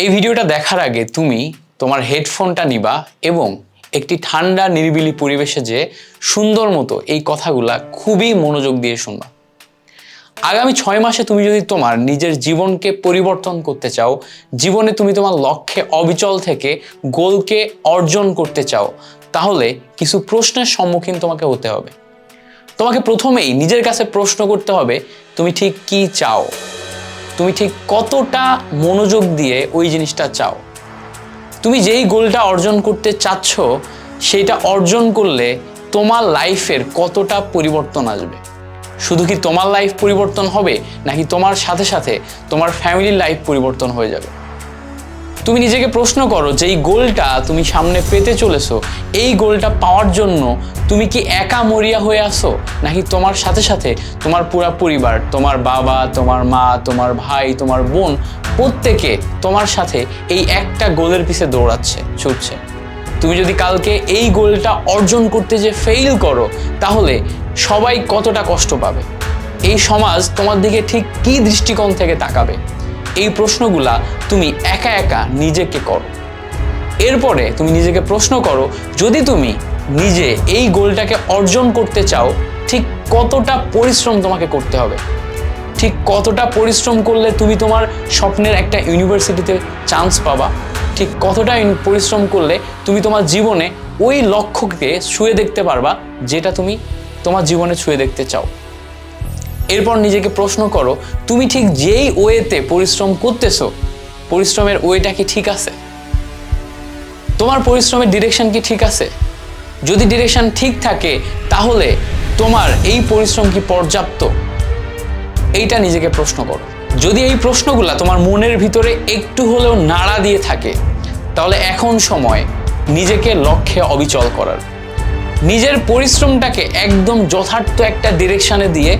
এই ভিডিওটা দেখার আগে তুমি তোমার হেডফোনটা নিবা এবং একটি ঠান্ডা, নিরিবিলি পরিবেশে যে সুন্দর মতো এই কথাগুলা খুবই মনোযোগ দিয়ে শুনবা। আগামী ছয় মাসে তুমি যদি তোমার নিজের জীবনকে পরিবর্তন করতে চাও, জীবনে তুমি তোমার লক্ষ্যে অবিচল থেকে গোলকে অর্জন করতে চাও, তাহলে কিছু প্রশ্নের সম্মুখীন তোমাকে হতে হবে। তোমাকে প্রথমেই নিজের কাছে প্রশ্ন করতে হবে, তুমি ঠিক কি চাও? তুমি ঠিক কতটা মনোযোগ দিয়ে ওই জিনিসটা চাও? তুমি যেই গোলটা অর্জন করতে চাচ্ছ সেটা অর্জন করলে তোমার লাইফের কতটা পরিবর্তন আসবে? শুধু কি তোমার লাইফ পরিবর্তন হবে, নাকি তোমার সাথে সাথে তোমার ফ্যামিলির লাইফ পরিবর্তন হয়ে যাবে? তুমি নিজেকে প্রশ্ন করো যে এই গোলটা তুমি সামনে পেতে চলেছো, এই গোলটা পাওয়ার জন্য তুমি কি একা মরিয়া হয়ে আসো নাকি তোমার সাথে সাথে তোমার পুরা পরিবার, তোমার বাবা, তোমার মা, তোমার ভাই, তোমার বোন প্রত্যেকে তোমার সাথে এই একটা গোলের পিছে দৌড়াচ্ছে, ছুটছে। তুমি যদি কালকে এই গোলটা অর্জন করতে যে ফেইল করো, তাহলে সবাই কতটা কষ্ট পাবে? এই সমাজ তোমার দিকে ঠিক কী দৃষ্টিকোণ থেকে তাকাবে? এই প্রশ্নগুলা তুমি একা একা নিজেকে করো। এরপরে তুমি নিজেকে প্রশ্ন করো, যদি তুমি নিজে এই গোলটাকে অর্জন করতে চাও, ঠিক কতটা পরিশ্রম তোমাকে করতে হবে? ঠিক কতটা পরিশ্রম করলে তুমি তোমার স্বপ্নের একটা ইউনিভার্সিটিতে চান্স পাবা? ঠিক কতটা পরিশ্রম করলে তুমি তোমার জীবনে ওই লক্ষ্যকে ছুঁয়ে দেখতে পারবা, যেটা তুমি তোমার জীবনে ছুঁয়ে দেখতে চাও? এরপর নিজেকে প্রশ্ন করো, তুমি ঠিক যেই ওয়েতে পরিশ্রম করতেছো, পরিশ্রমের ওয়েটা কি ঠিক আছে? তোমার পরিশ্রমের ডিরেকশন কি ঠিক আছে? যদি ডিরেকশন ঠিক থাকে, তাহলে তোমার এই পরিশ্রম কি পর্যাপ্ত? এইটা নিজেকে প্রশ্ন করো। যদি এই প্রশ্নগুলা তোমার মনের ভিতরে একটু হলেও নাড়া দিয়ে থাকে, তাহলে এখন সময় নিজেকে লক্ষ্যে অবিচল করার। নিজের পরিশ্রমটাকে একদম যথার্থ একটা ডিরেকশনে দিয়ে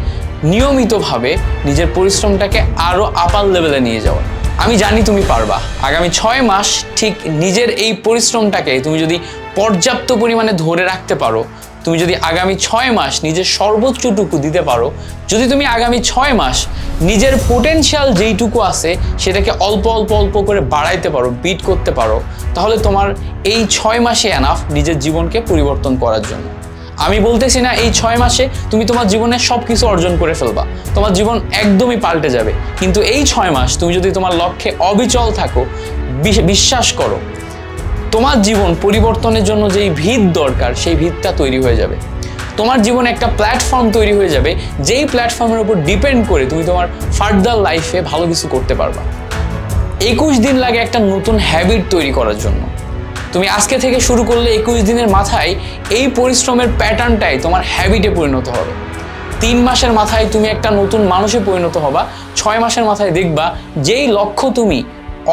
নিয়মিতভাবে নিজের পরিশ্রমটাকে আরও আপার লেভেলে নিয়ে যাওয়া আমি জানি তুমি পারবা। আগামী ছয় মাস ঠিক নিজের এই পরিশ্রমটাকে তুমি যদি পর্যাপ্ত পরিমাণে ধরে রাখতে পারো, তুমি যদি আগামী ছয় মাস নিজের সর্বোচ্চটুকু দিতে পারো, যদি তুমি আগামী ছয় মাস নিজের পোটেনশিয়াল যেইটুকু আছে সেটাকে অল্প অল্প অল্প করে বাড়াইতে পারো বিট করতে পারো, তাহলে তোমার এই ছয় মাসে এনাফ নিজের জীবনকে পরিবর্তন করার জন্য। আমি বলতেছি না এই ছয় মাসে তুমি তোমার জীবনে সব কিছু অর্জন করে ফেলবা। তোমার জীবন একদমই পাল্টে যাবে। কিন্তু এই ছয় মাস তুমি যদি তোমার লক্ষ্যে অবিচল থাকো বিশ্বাস করো, তোমার জীবন পরিবর্তনের জন্য যেই ভিত দরকার, সেই ভিতটা তৈরি হয়ে যাবে। তোমার জীবনে একটা প্ল্যাটফর্ম তৈরি হয়ে যাবে, যেই প্ল্যাটফর্মের উপর ডিপেন্ড করে তুমি তোমার ফার্দার লাইফে ভালো কিছু করতে পারবা। একুশ দিন লাগে একটা নতুন হ্যাবিট তৈরি করার জন্য। তুমি আজকে থেকে শুরু করলে একুশ দিনের মাথায় এই পরিশ্রমের প্যাটার্নটাই তোমার হ্যাবিটে পরিণত হবে। তিন মাসের মাথায় তুমি একটা নতুন মানুষে পরিণত হবা, ছয় মাসের মাথায় দেখবা যেই লক্ষ্য তুমি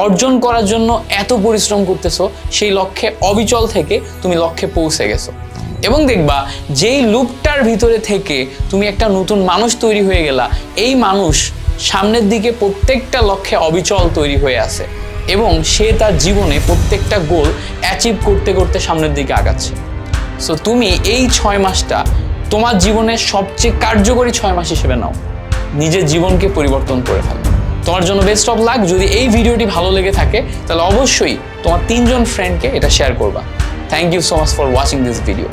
অর্জন করার জন্য এত পরিশ্রম করতেছো, সেই লক্ষ্যে অবিচল থেকে তুমি লক্ষ্যে পৌঁছে গেছো। এবং দেখবা যেই লুপটার ভিতরে থেকে তুমি একটা নতুন মানুষ তৈরি হয়ে গেলা, এই মানুষ সামনের দিকে প্রত্যেকটা লক্ষ্যে অবিচল তৈরি হয়ে আছে। এবং সে তার জীবনে প্রত্যেকটা গোল অ্যাচিভ করতে করতে সামনের দিকে আগাচ্ছে। সো তুমি এই ছয় মাসটা তোমার জীবনের সবচেয়ে কার্যকরী ছয় মাস হিসেবে নাও। নিজের জীবনকে পরিবর্তন করে ফেলো। তোমার জন্য বেস্ট অফ লাক যদি এই ভিডিওটি ভালো লেগে থাকে, তাহলে অবশ্যই তোমার তিনজন ফ্রেন্ডকে এটা শেয়ার করবা। Thank you so much for watching this video